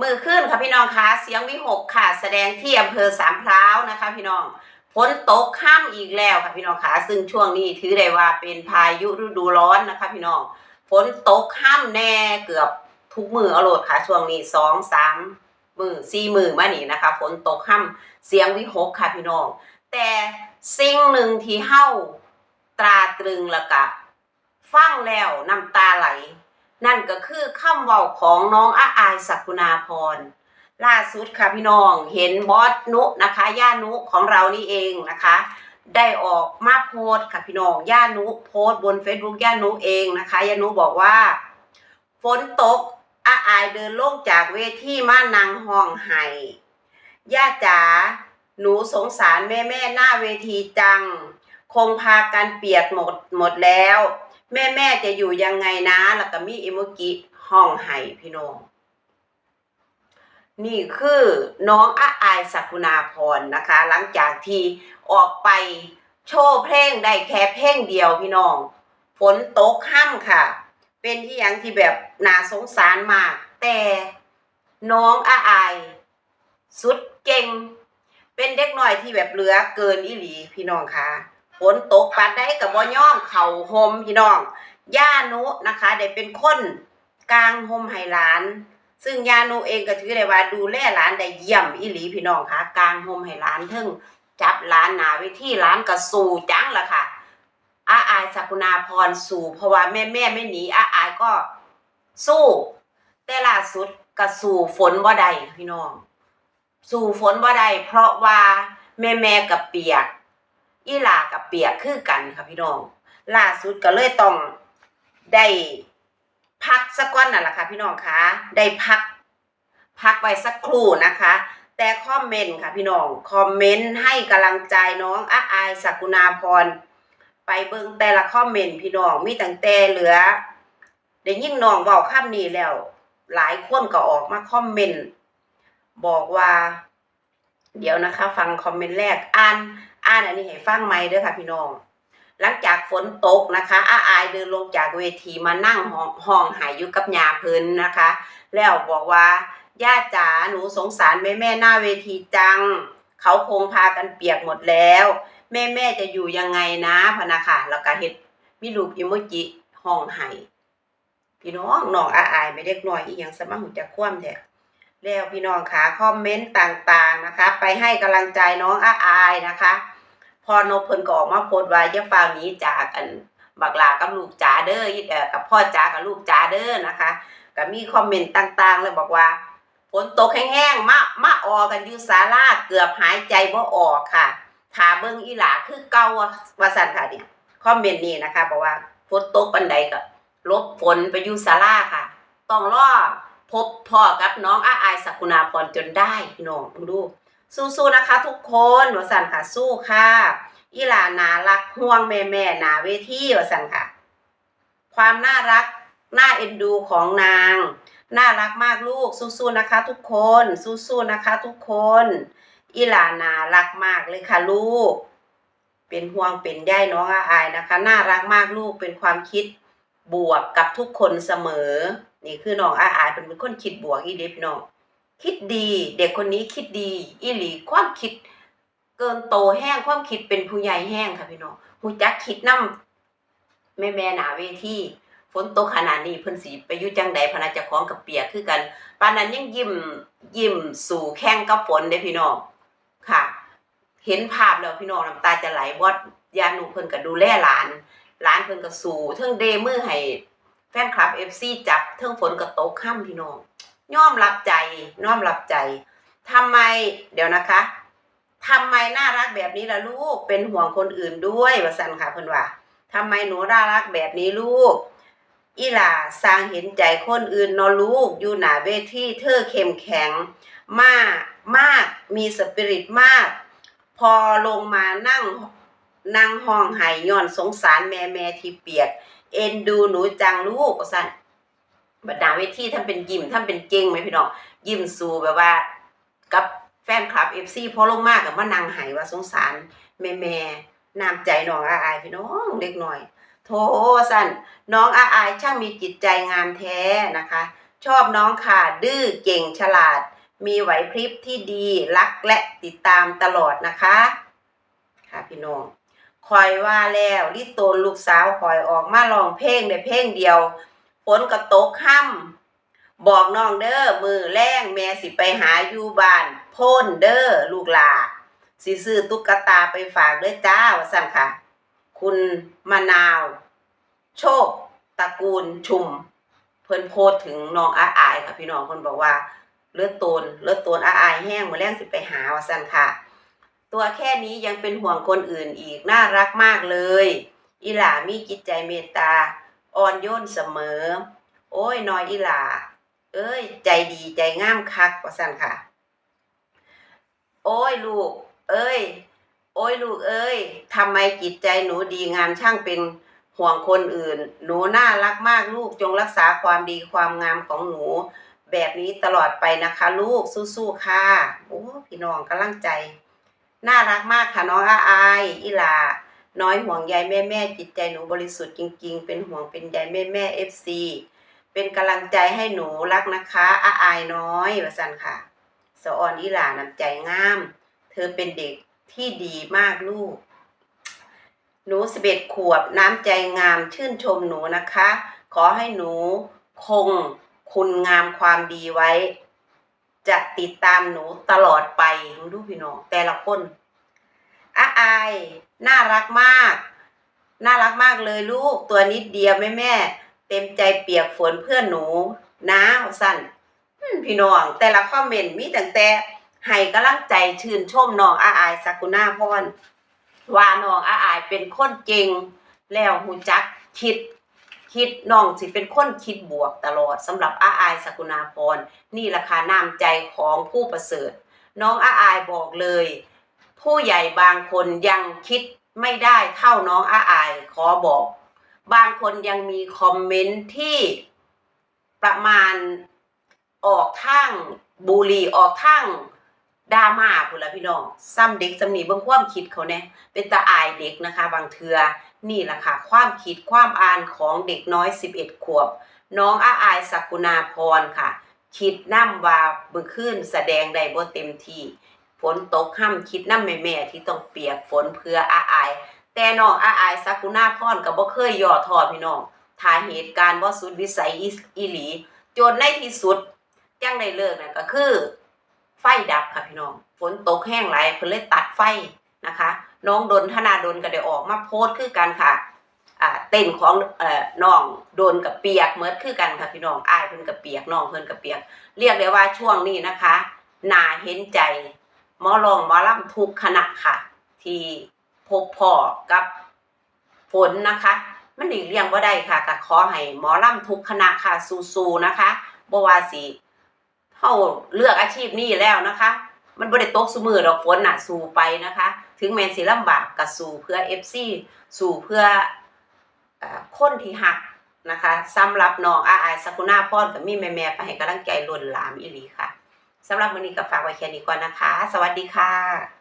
มือขึ้นค่ะพี่น้องคะเสียงวิหกค่ะ แสดงที่อำเภอสามพร้าวนะคะ พี่น้องฝนตกข้ามอีกแล้วค่ะพี่น้องคะซึ่งช่วงนี้ถือได้ว่าเป็นพายุฤดูร้อนนะคะ พี่น้องฝนตกข้ามแน่เกือบทุกมือเอาโหลดค่ะ ช่วงนี้สองสามมือสี่มือมานี่นะคะฝนตกข้ามเสียงวิหกค่ะพี่น้อง แต่สิ่งหนึ่งที่เฮ้าตราตรึงล้วก็ฟังแล้วน้ำตาไหล นั่นก็คือคำเว้าของน้องอาอายศักกุณาพร ล่าสุดค่ะพี่น้องเห็นบอสนุนะคะย่านุของเรานี่เองนะคะ ได้ออกมาโพสค่ะพี่น้องย่านุโพสบน Facebook ย่านุเองนะคะย่านุบอกว่า ฝนตกอาอายเดินลงจากเวทีมานางห้องไห้ย่าจ๋าหนูสงสารแม่แม่หน้าเวทีจัง คงพากันเปียกหมดหมดแล้ว แม่แม่จะอยู่ยังไงนะแล้วก็มีอิโมกิห้องไห้พี่น้อง นี่คือน้องอาอายสักุณาพรนะคะ หลังจากที่ออกไปโชว์เพลงได้แค่เพลงเดียวพี่น้อง ฝนตกค่ำค่ะ เป็นที่ยังที่แบบน่าสงสารมาก แต่น้องอาอายสุดเก่ง เป็นเด็กหน้อยที่แบบเหลือเกินอีหลีพี่น้องค่ะ ฝนตกปานได้กับบ่ย่อมเข่าหมพี่น้องย่านุนะคะได้เป็นคนกลางหมให้หลาน ซึ่งย่านุเองก็ถือได้ว่าดูแลหลานได้เยี่ยมอีหลีพี่น้องค่ะกลางหมให้หลานทึ่งจับหลานหนาเวทีหลานก็สู่จังละค่ะอาอายสักุณาพรสู่เพราะว่าแม่แม่ไม่หนีอาอายก็สู้แต่ล่าสุดก็สู่ฝนบ่ได้พี่น้อง สู่ฝนบ่ได้เพราะว่าแม่แม่กับเปียก อีหลากับเปียกคือกันค่ะพี่น้อง ล่าสุดก็เลยต้องได้พักสักก้อนนั่นแหละค่ะพี่น้องคะได้พัก พักไว้สักครู่นะคะ แต่คอมเมนต์ค่ะพี่น้องคอมเมนต์ให้กำลังใจน้องอาอายสักุณาพร ไปเบิ่งแต่ละคอมเมนต์พี่น้องมีตั้งแต่เหลือได้ยิ่งน้องเว้าคำนี้แล้ว หลายคนก็ออกมาคอมเมนต์บอกว่า เดี๋ยวนะคะ ฟังคอมเมนต์แรกอ่าน อ่านอันนี้ให้ฟังไหมเด้อค่ะพี่น้อง หลังจากฝนตกนะคะ อาอายเดินลงจากเวทีมานั่งห้องห้องหายอยู่กับยาเพิ่นนะคะ แล้วบอกว่าย่าจ๋าหนูสงสารแม่แม่หน้าเวทีจัง เขาคงพากันเปียกหมดแล้ว แม่แม่จะอยู่ยังไงนะพะนะค่ะแล้วก็เฮ็ดมีรูปอิโมจิห้องไห้พี่น้องน้องอาอายไม่เด็กน้อยอีหยังสมาหูจักคว่ำแท้ แล้วพี่น้องขาคอมเมนต์ต่างๆนะคะ ไปให้กำลังใจน้องอาอายนะคะ พอนพเพิ่นก็ออกมาโพสต์ว่าอย่าฟ้าวนี้จากอันบักลากับลูกจ๋าเด้อกับพ่อจ๋ากับลูกจ๋าเด้อนะคะก็มีคอมเมนต์ต่างๆเลยบอกว่าฝนตกแห้งๆมามาออกันอยู่ศาลาเกือบหายใจบ่ออกค่ะถาเบิ่งอีหลาคือเก่าว่าซั่นค่ะเนี่ยคอมเมนต์นี้นะคะบอกว่าฝนตกปานใดก็ลบฝนไปอยู่ศาลาค่ะ ต้องรอ พบพ่อกับน้องอาอายสักุณาพรจนได้พี่น้องดู สู้ๆนะคะ ทุกคนวสันค่ะสู้ค่ะอีหลานารักห่วงแม่แม่นาเวทีวสันค่ะ ความน่ารักน่าเอ็นดูของนาง น่ารักมากลูกสู้ๆนะคะ ทุกคนสู้ๆนะคะ ทุกคนอีหลานารักมากเลยค่ะลูก เป็นห่วงเป็นใยน้องอาอายนะคะ น่ารักมากลูกเป็นความคิดบวกกับทุกคนเสมอ นี่คือน้องอาอาเป็นคนคิดบวกอีเด็พี่น้องคิดดี เด็กคนนี้คิดดีอีหลีความคิดเกินโตแห้งความคิดเป็นผู้ใหญ่แห้งค่ะพี่น้องหูจักคิดนำแม่แม่หนาเวทีฝนตกขนาดนี้เพิ่นสิไปอยู่จังใดพนาจะของกับเปียกคือกันปานนั้นยังยิ้มยิ้มสู่แข่งกับฝนเด้พี่น้องค่ะ เห็นภาพแล้วพี่น้องน้ำตาจะไหลบอดยานุเพิ่นก็ดูแลหลาน หลานเพิ่นก็สู่เทิงเดมือให้ แฟนคลับ FC จับเทิงฝนก็ตกค่ำพี่น้องยอมรับใจน้อมรับใจทำไมเดี๋ยวนะคะทำไมน่ารักแบบนี้ล่ะลูกเป็นห่วงคนอื่นด้วยวสันค่ะเพิ่อนว่าทำไมหนูน่ารักแบบนี้ลูกอีหล่าสร้างเห็นใจคนอื่นนอลูกอยู่หนาเวทีเธอเข้มแข็ง มากมากมีสปิริตมาก พอลงมานั่ง นั่งห้องไห้ย้อนสงสารแม่แม่ที่เปียก เอ็นดูหนูจังลูกว่าซั่นบรรดาเวทีทำเป็นยิ้มทำเป็นเก่งไหมพี่น้องยิ้มสู่แบบว่า กับแฟนคลับเอฟซีพอลงมากกับมานั่งไหายว่าสงสารแม่แม่น้ำใจน้องอาอายพี่น้องเด็กหน่อย โทสั้นน้องอาอายช่างมีจิตใจงามแท้นะคะ ชอบน้องค่ะดื้อเก่งฉลาด มีไหวพริบที่ดีรักและติดตามตลอดนะคะ ค่ะพี่น้อง คอยว่าแล้วลิโตนลูกสาวคอยออกมาลองเพลงในเพลงเดียวฝนก็ตกค่ำบอกน้องเด้อมือแรงแม่สิไปหาอยู่บ้านพ่นเด้อลูกหลาสิซื้อตุ๊กตาไปฝากเด้อจ้าวสั่นค่ะ คุณมะนาว โชคตระกูลชุม เพิ่นโพสต์ถึงน้องอาอายค่ะพี่น้องเพิ่นบอกว่าเลือดโตนเลือดโตนอาอายแห้งมือแรงสิไปหาว่าซั่นค่ะ ตัวแค่นี้ยังเป็นห่วงคนอื่นอีกน่ารักมากเลย อีหลามีจิตใจเมตตา อ่อนโยนเสมอ โอ้ยน้อยอีหลา เอ้ย ใจดีใจงามคักว่าซั่นค่ะ โอ้ยลูก เอ้ย โอ้ยลูกเอ้ยทำไมจิตใจหนูดีงามช่างเป็นห่วงคนอื่น หนูน่ารักมากลูกจงรักษาความดีความงามของหนู แบบนี้ตลอดไปนะคะ ลูกสู้ๆค่ะโอ้พี่น้องกำลังใจ น่ารักมากค่ะน้องอาอายอีลา น้อยห่วงใยแม่แม่จิตใจหนูบริสุทธิ์จริง ๆ เป็นห่วงเป็นใยแม่แม่เอฟซีเป็นกำลังใจให้หนูรักนะคะอาอายน้อยว่าสันค่ะสออนอีลาน้ำใจงาม เธอเป็นเด็กที่ดีมากลูก หนูสิบเอ็ดขวบน้ำใจงามชื่นชมหนูนะคะ ขอให้หนูคงคุณงามความดีไว้ จะติดตามหนูตลอดไปดูพี่น้องแต่ละคนอาอายน่ารักมาก น่ารักมากเลยลูกตัวนิดเดียวแม่แม่เต็มใจเปียกฝนเพื่อนหนูนะสั้นพี่น้องแต่ละคอมเมนต์มีตั้งแต่ให้กำลังใจชื่นชมน้องอาอายสักุณาพรว่าน้องอาอายเป็นคนเก่งแล้วหูจักคิด คิดน้องสิเป็นคนคิดบวกตลอดสำหรับอาอายสกุณาพรนี่ราคาน้ำใจของผู้ประเสริฐ น้องอาอายบอกเลย ผู้ใหญ่บางคนยังคิดไม่ได้เท่าน้องอาอายขอบอก บางคนยังมีคอมเมนต์ที่ประมาณออกทางบูลีออกทาง ดราม่าพุ่นละพี่น้องซ้ำเด็กสำนีเบิ่งความคิดเขาเนี่ยเป็นตาอายเด็กนะคะ บางเทือนี่แหละค่ะ ความคิดความอ่านของเด็กน้อย 11 ขวบ น้องอาอายสักกุณาพรค่ะ คิดน้ำว่าบิ่งขึ้นแสดงได้บ่เต็มที่ฝนตกห้ำคิดน้ำแม่ๆที่ต้องเปียกฝนเพื่ออาอาย แต่น้องอาอายสักกุณาพรก็บ่เคยย่อท้อพี่น้องถ้าเหตุการณ์บ่สุดวิสัยอีหลี จนในที่สุดจังได้เลิกนั่นก็คือ ไฟดับค่ะพี่น้อง ฝนตกแห้งหลเพิ่นเลยตัดไฟนะคะ น้องดนธนาดนก็ได้ออกมาโพสต์คือกันค่ะอ่าเต้นของเอ่อน้องโดนกับเปียกเหมือนคือกันค่ะพี่น้องอ้ายเพิ่นกับเปียกน้องเพิ่นกับเปียก เรียกได้ว่าช่วงนี้นะคะนาเห็นใจหมอรองหมอลำทุกคณะค่ะ ที่พบพ่อกับฝนนะคะ มันหลีกเลี่ยงบ่าได้ค่ะก็ขอให้หมอลำทุกคณะค่ะสู้ๆนะคะบ่ว่าสิ เฮาเลือกอาชีพนี้แล้วนะคะ มันบ่ได้ตกซุมือดอกฝนน่ะสู่ไปนะคะ ถึงแม้สิลำบากก็สู่เพื่อ FC สู่เพื่ออคนที่หักนะคะสำหรับน้องอาอายสกุณาพรกับมีแม่ๆไปให้กำลังใจล้นหลามอีหลีค่ะสำหรับวันนี้ก็ฝากไว้แค่นี้ก่อนนะคะ สวัสดีค่ะ